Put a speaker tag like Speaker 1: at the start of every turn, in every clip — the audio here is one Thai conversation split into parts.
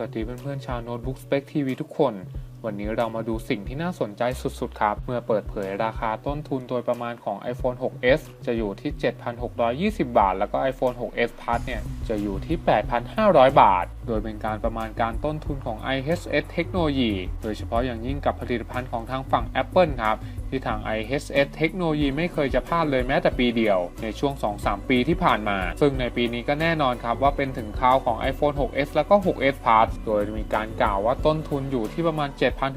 Speaker 1: สวัสดีเพื่อนๆชาวโน้ตบุ๊กสเป c ทีวีทุกคน วันนี้เรามาดูสิ่งที่น่าสนใจสุดๆ ครับ เมื่อเปิดเผยราคาต้นทุนโดยประมาณของ iPhone 6s จะอยู่ที่ 7,620 บาท แล้วก็ iPhone 6s Plus เนี่ย จะอยู่ที่ 8,500 บาท โดยเป็นการประมาณการต้นทุนของ IHS เทคโนโลยีโดยเฉพาะอย่างยิ่งกับผลิตภัณฑ์ของทางฝั่ง Apple ครับ ที่ทาง IHS เทคโนโลยีไม่เคยจะพลาดเลยแม้แต่ปีเดียว ในช่วง 2-3 ปีที่ผ่านมา ซึ่งในปีนี้ก็แน่นอนครับว่าเป็นถึงคราวของ iPhone 6s แล้วก็ 6s Plus โดยมีการกล่าวว่าต้นทุนอยู่ที่ประมาณ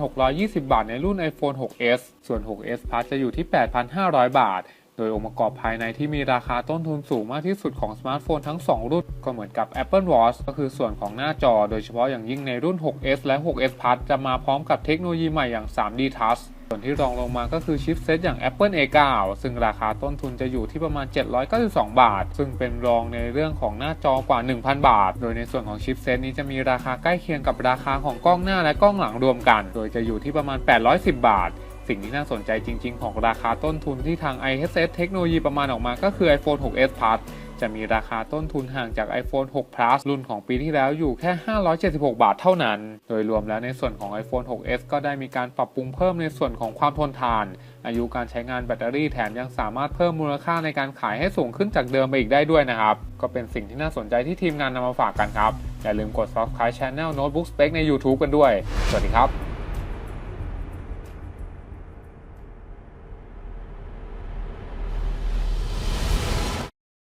Speaker 1: 7,620 บาทในรุ่น iPhone 6s ส่วน 6s Plus จะอยู่ที่ 8,500 บาทโดยองค์ประกอบภายในที่มีราคาต้นทุนสูงมากที่สุดของสมาร์ทโฟนทั้ง 2 รุ่น ก็เหมือนกับ Apple Watch ก็คือส่วนของหน้าจอ โดยเฉพาะอย่างยิ่งในรุ่น 6s และ 6s Plus จะมาพร้อมกับเทคโนโลยีใหม่อย่าง 3D Touch ส่วนที่รองลงมาก็คือชิปเซตอย่าง Apple A9 ซึ่งราคาต้นทุนจะอยู่ที่ประมาณ 792 บาท ซึ่งเป็นรองในเรื่องของหน้าจอกว่า 1,000 บาท โดยในส่วนของชิปเซตนี้จะมีราคาใกล้เคียงกับราคาของกล้องหน้าและกล้องหลังรวมกัน โดยจะอยู่ที่ประมาณ 810 บาทสิ่งที่น่าสนใจจริง ๆ ของราคาต้นทุนที่ทาง IHS เทคโนโลยีประมาณออกมาก็คือ iPhone 6s Plus จะมีราคาต้นทุนห่างจาก iPhone 6 Plus รุ่นของปีที่แล้วอยู่แค่ 576 บาทเท่านั้น โดยรวมแล้วในส่วนของ iPhone 6s ก็ได้มีการปรับปรุงเพิ่มในส่วนของความทนทาน อายุการใช้งานแบตเตอรี่แถมยังสามารถเพิ่มมูลค่าในการขายให้สูงขึ้นจากเดิมไปอีกได้ด้วยนะครับ ก็เป็นสิ่งที่น่าสนใจที่ทีมงานนำมาฝากกันครับ อย่าลืมกด subscribe channel Notebook Spec ใน YouTube กันด้วย สวัสดีครับ